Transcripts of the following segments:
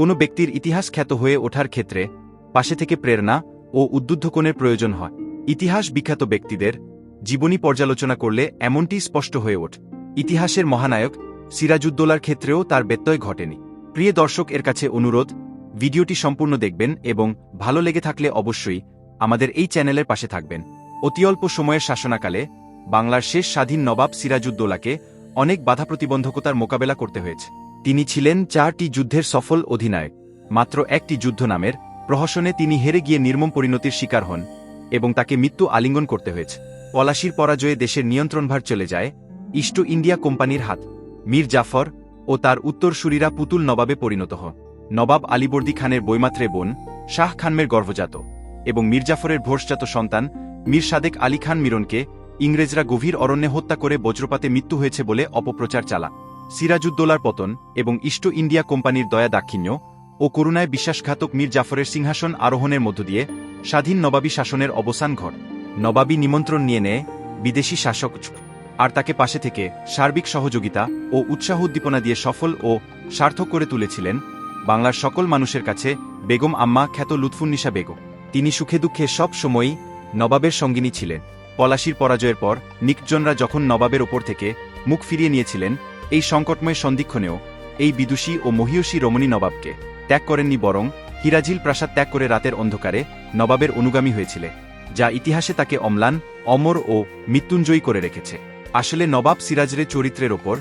কোনো ব্যক্তির ইতিহাস খ্যাত হয়ে ওঠার ক্ষেত্রে পাশে থেকে প্রেরণা ও উদ্বুদ্ধকোণের প্রয়োজন হয়। ইতিহাস বিখ্যাত ব্যক্তিদের জীবনী পর্যালোচনা করলে এমনটি স্পষ্ট হয়ে ওঠ। ইতিহাসের মহানায়ক সিরাজুদ্দোলার ক্ষেত্রেও তার ব্যত্যয় ঘটেনি। প্রিয় দর্শক, এর কাছে অনুরোধ, ভিডিওটি সম্পূর্ণ দেখবেন এবং ভালো লেগে থাকলে অবশ্যই আমাদের এই চ্যানেলের পাশে থাকবেন। অতি অল্প সময়ের শাসনাকালে বাংলার শেষ স্বাধীন নবাব সিরাজুদ্দৌলাকে অনেক বাধা প্রতিবন্ধকতার মোকাবেলা করতে হয়েছে। তিনি ছিলেন চারটি যুদ্ধের সফল অধিনায়ক, মাত্র একটি যুদ্ধ নামের, প্রহসনে তিনি হেরে গিয়ে নির্মম পরিণতির শিকার হন, এবং তাকে মৃত্যু আলিঙ্গন করতে হয়েছে। পলাশির পরাজয়ে দেশের নিয়ন্ত্রণভার চলে যায় ইস্ট ইন্ডিয়া কোম্পানির হাত। মীর জাফর ও তার উত্তরসূরিরা পুতুল নবাবে পরিণত হন নবাব আলীবর্দী খানের বৈমাত্রে বোন শাহ খানমের গর্ভজাত এবং মির্জাফরের ভোর্সজাত সন্তান মীর সাদেক আলী খান মিরনকে ইংরেজরা গভীর অরণ্যে হত্যা করে বজ্রপাতে মৃত্যু হয়েছে বলে অপপ্রচার চালা সিরাজুদ্দোলার পতন এবং ইস্ট ইন্ডিয়া কোম্পানির দয়া দাক্ষিণ্য ও করুণায় বিশ্বাসঘাতক মীর জাফরের সিংহাসন আরোহণের মধ্য দিয়ে স্বাধীন নবাবী শাসনের অবসান ঘট। নবাবী নিমন্ত্রণ নিয়ে নেয় বিদেশি শাসক আর তাকে পাশে থেকে সার্বিক সহযোগিতা ও উৎসাহ উদ্দীপনা দিয়ে সফল ও সার্থক করে তুলেছিলেন বাংলার সকল মানুষের কাছে বেগম আম্মা খ্যাত লুৎফুন্নিসা বেগম। তিনি সুখে দুঃখে সব সময়ই নবাবের সঙ্গিনী ছিলেন। পলাশির পরাজয়ের পর নিকজনরা যখন নবাবের ওপর থেকে মুখ ফিরিয়ে নিয়েছিলেন এই সংকটময় সন্ধিক্ষণেও এই বিদুষী ও মহিয়সী রমণী নবাবকে ত্যাগ করেননি বরং হিরাজিল প্রাসাদ ত্যাগ করে রাতের অন্ধকারে নবাবের অনুগামী হয়েছিলে, যা ইতিহাসে তাকে অম্লান, অমর ও মৃত্যুঞ্জয়ী করে রেখেছে। আসলে নবাব সিরাজের চরিত্রের ওপর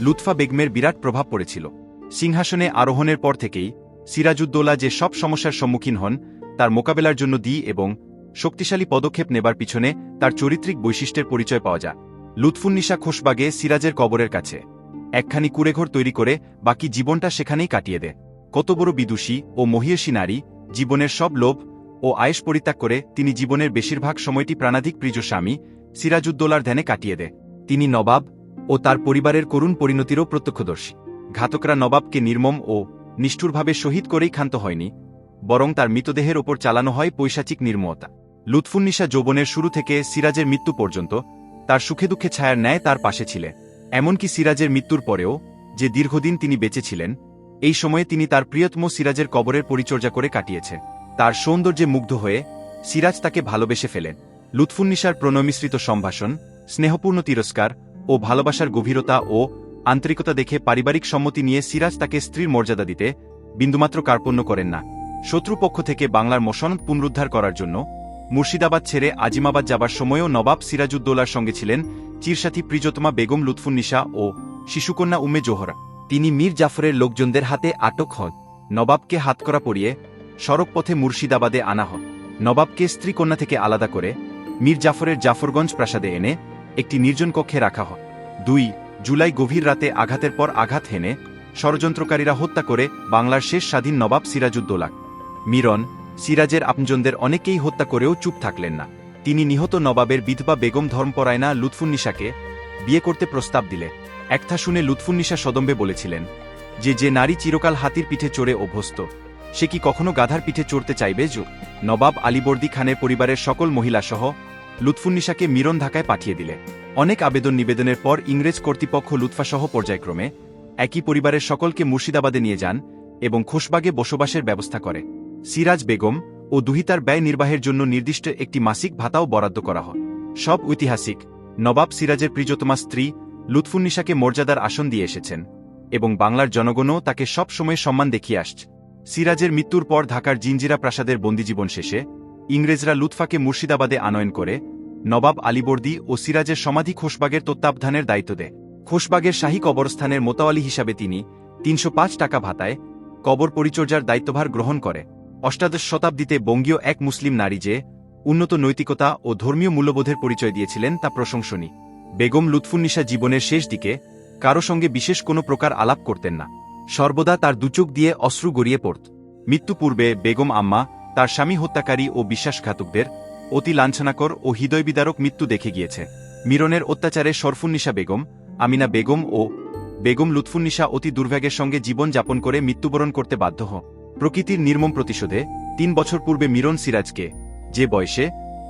লুৎফা বেগমের বিরাট প্রভাব পড়েছিল। সিংহাসনে আরোহণের পর থেকেই সিরাজউদ্দৌলা যে সব সমস্যার সম্মুখীন হন, তার মোকাবেলার জন্য দি এবং শক্তিশালী পদক্ষেপ নেবার পিছনে তার চরিত্রিক বৈশিষ্ট্যের পরিচয় পাওয়া যায়। লুৎফুন্নিশা খোশবাগে সিরাজের কবরের কাছে একখানি কুড়েঘর তৈরি করে বাকি জীবনটা সেখানেই কাটিয়ে দে। কত বড় বিদুষী ও মহিয়সী নারী, জীবনের সব লোভ ও আয়েস পরিত্যাগ করে তিনি জীবনের বেশিরভাগ সময়টি প্রাণাধিক প্রিয় স্বামী সিরাজউদ্দৌলার ধ্যানে কাটিয়ে দে। তিনি নবাব ও তার পরিবারের করুণ পরিণতিরও প্রত্যক্ষদর্শী। ঘাতকরা নবাবকে নির্মম ও নিষ্ঠুরভাবে শহীদ করেই ক্ষান্ত হয়নি, বরং তার মৃতদেহের ওপর চালানো হয় পৈশাচিক নির্মতা লুৎফুন্নিশা যৌবনের শুরু থেকে সিরাজের মৃত্যু পর্যন্ত তার সুখে দুঃখে ছায়ার ন্যায় তার পাশে ছিলেন। এমনকি সিরাজের মৃত্যুর পরেও, যে দীর্ঘদিন তিনি বেঁচে ছিলেন এই সময়ে তিনি তার প্রিয়তম সিরাজের কবরের পরিচর্যা করে কাটিয়েছে তার সৌন্দর্যে মুগ্ধ হয়ে, সিরাজ তাকে ভালোবেসে ফেলেন। লুৎফুন্নিশার প্রণমিশ্রিত সম্ভাষণ, স্নেহপূর্ণ তিরস্কার ও ভালোবাসার গভীরতা ও আন্তরিকতা দেখে পারিবারিক সম্মতি নিয়ে সিরাজ তাকে স্ত্রীর মর্যাদা দিতে বিন্দুমাত্র কার্পণ্য করেন না। শত্রুপক্ষ থেকে বাংলার মোশন পুনরুদ্ধার করার জন্য মুর্শিদাবাদ ছেড়ে আজিমাবাদ যাবার সময়ও নবাব সিরাজউদ্দৌলার সঙ্গে ছিলেন চিরসাথী প্রিজতমা বেগম লুৎফুন্নিশা ও শিশুকন্যা উম্মে জোহরা। তিনি মীর জাফরের লোকজনদের হাতে আটক হন। নবাবকে হাতকড়া পরিয়ে সড়কপথে মুর্শিদাবাদে আনা হন। নবাবকে স্ত্রীকন্যা থেকে আলাদা করে মীর জাফরের জাফরগঞ্জ প্রাসাদে এনে একটি নির্জন কক্ষে রাখা হয়। দুই জুলাই গভীর রাতে আঘাতের পর আঘাত হেনে ষড়যন্ত্রকারীরা হত্যা করে বাংলার শেষ স্বাধীন নবাব সিরাজউদ্দৌলাক। মিরন, সিরাজের আপনজনদের অনেকেই হত্যা করেও চুপ থাকলেন না। তিনি নিহত নবাবের বিধবা বেগম ধর্মপরায়না লুৎফুন্নিশাকে বিয়ে করতে প্রস্তাব দিলে। একথা শুনে লুৎফুন্নিশা সদম্বে বলেছিলেন, যে যে নারী চিরকাল হাতির পিঠে চড়ে অভ্যস্ত, সে কি কখনো গাধার পিঠে চড়তে চাইবে যো? নবাব আলীবর্দী খানের পরিবারের সকল মহিলাসহ লুৎফুন্নিশাকে মিরন ঢাকায় পাঠিয়ে দিলে। অনেক আবেদন নিবেদনের পর ইংরেজ কর্তৃপক্ষ লুৎফাসহ পর্যায়ক্রমে একই পরিবারের সকলকে মুর্শিদাবাদে নিয়ে যান এবং খোশবাগে বসবাসের ব্যবস্থা করে। সিরাজ বেগম ও দুহিতার ব্যয় নির্বাহের জন্য নির্দিষ্ট একটি মাসিক ভাতাও বরাদ্দ করা হয়। সব ঐতিহাসিক, নবাব সিরাজের প্রিয়তমা স্ত্রী লুৎফুন্নিশাকে মর্যাদার আসন দিয়ে এসেছেন এবং বাংলার জনগণও তাকে সব সময় সম্মান দেখিয়ে আসছে। সিরাজের মৃত্যুর পর ঢাকার জিঞ্জিরা প্রাসাদের বন্দিজীবন শেষে ইংরেজরা লুৎফাকে মুর্শিদাবাদে আনয়ন করে নবাব আলীবর্দী ও সিরাজের সমাধি খোশবাগের তত্ত্বাবধানের দায়িত্ব দেয়। খোশবাগের শাহী কবরস্থানের মোতাওয়ালি হিসাবে তিনি তিনশো পাঁচ টাকা ভাতায় কবর পরিচর্যার দায়িত্বভার গ্রহণ করে। অষ্টাদশ শতাব্দীতে বঙ্গীয় এক মুসলিম নারী যে উন্নত নৈতিকতা ও ধর্মীয় মূল্যবোধের পরিচয় দিয়েছিলেন তা প্রশংসনী বেগম লুৎফুন্নিশা জীবনের শেষ দিকে কারও সঙ্গে বিশেষ কোনো প্রকার আলাপ করতেন না। সর্বদা তার দুচোখ দিয়ে অশ্রু গড়িয়ে পড়ত। মৃত্যু পূর্বে বেগম আম্মা তার স্বামী হত্যাকারী ও বিশ্বাসঘাতকদের অতি লাঞ্ছনাকর ও হৃদয়বিদারক মৃত্যু দেখে গিয়েছে। মিরনের অত্যাচারে সরফুন্নিশা বেগম, আমিনা বেগম ও বেগম লুৎফুন্নিশা অতি দুর্ভাগ্যের সঙ্গে জীবন যাপন করে মৃত্যুবরণ করতে বাধ্য হন। প্রকৃতির নির্মম প্রতিশোধে তিন বছর পূর্বে মিরন সিরাজকে যে বয়সে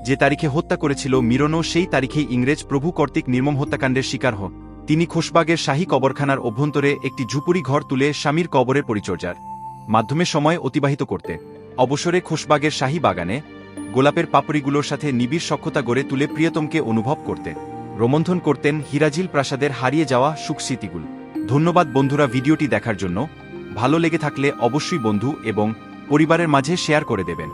যে তারিখে হত্যা করেছিল মিরনও সেই তারিখেই ইংরেজ প্রভু কর্তৃক নির্মম হত্যাকাণ্ডের শিকার হন। তিনি খোশবাগের শাহী কবরখানার অভ্যন্তরে একটি ঝুপুরি ঘর তুলে স্বামীর কবরের পরিচর্যার মাধ্যমে সময় অতিবাহিত করতে অবসরে খোশবাগের শাহী বাগানে গোলাপের পাপড়িগুলোর সাথে নিবিড় সক্ষতা গড়ে তুলে প্রিয়তমকে অনুভব করতে রোমন্থন করতেন হিরাজিল প্রাসাদের হারিয়ে যাওয়া সুখস্মৃতিগুলো ধন্যবাদ বন্ধুরা ভিডিওটি দেখার জন্য। ভালো লেগে থাকলে অবশ্যই বন্ধু এবং পরিবারের মাঝে শেয়ার করে দেবেন।